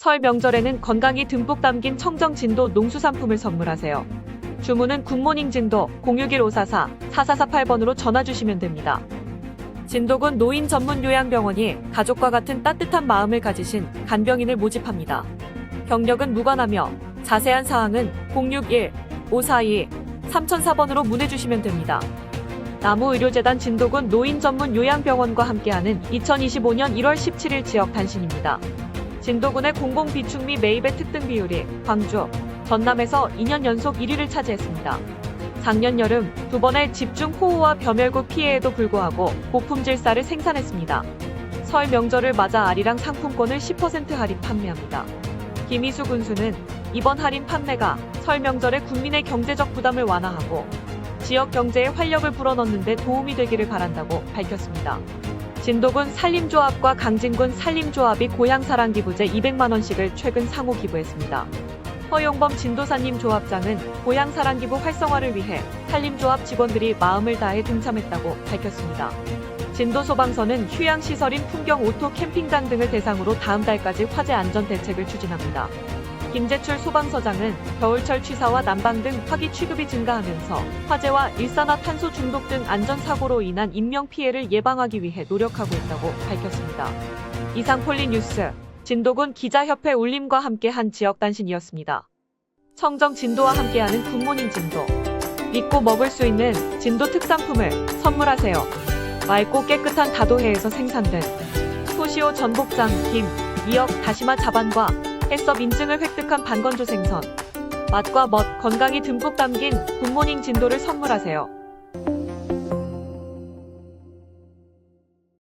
설 명절에는 건강이 듬뿍 담긴 청정 진도 농수산품을 선물하세요. 주문은 굿모닝 진도 061-544-4448번으로 전화 주시면 됩니다. 진도군 노인 전문 요양병원이 가족과 같은 따뜻한 마음을 가지신 간병인을 모집합니다. 경력은 무관하며 자세한 사항은 061-542-3004번으로 문의 주시면 됩니다. 나무의료재단 진도군 노인 전문 요양병원과 함께하는 2025년 1월 17일 지역 단신입니다. 진도군의 공공비축미 매입의 특등 비율이 광주, 전남에서 2년 연속 1위를 차지했습니다. 작년 여름 두 번의 집중 호우와 벼멸구 피해에도 불구하고 고품질 쌀을 생산했습니다. 설 명절을 맞아 아리랑 상품권을 10% 할인 판매합니다. 김희수 군수는 이번 할인 판매가 설 명절에 국민의 경제적 부담을 완화하고 지역 경제에 활력을 불어넣는 데 도움이 되기를 바란다고 밝혔습니다. 진도군 산림조합과 강진군 산림조합이 고향사랑 기부제 200만원씩을 최근 상호 기부했습니다. 허용범 진도사님 조합장은 고향사랑 기부 활성화를 위해 산림조합 직원들이 마음을 다해 동참했다고 밝혔습니다. 진도소방서는 휴양시설인 풍경 오토 캠핑장 등을 대상으로 다음 달까지 화재 안전 대책을 추진합니다. 김재출 소방서장은 겨울철 취사와 난방 등 화기 취급이 증가하면서 화재와 일산화탄소 중독 등 안전사고로 인한 인명피해를 예방하기 위해 노력하고 있다고 밝혔습니다. 이상 폴리뉴스 진도군 기자협회 울림과 함께한 지역단신이었습니다. 청정 진도와 함께하는 굿모닝 진도 믿고 먹을 수 있는 진도 특산품을 선물하세요. 맑고 깨끗한 다도해에서 생산된 소시오 전복장, 김, 미역, 다시마 자반과 해썹 인증을 획득한 반건조 생선 맛과 멋, 건강이 듬뿍 담긴 굿모닝 진도를 선물하세요.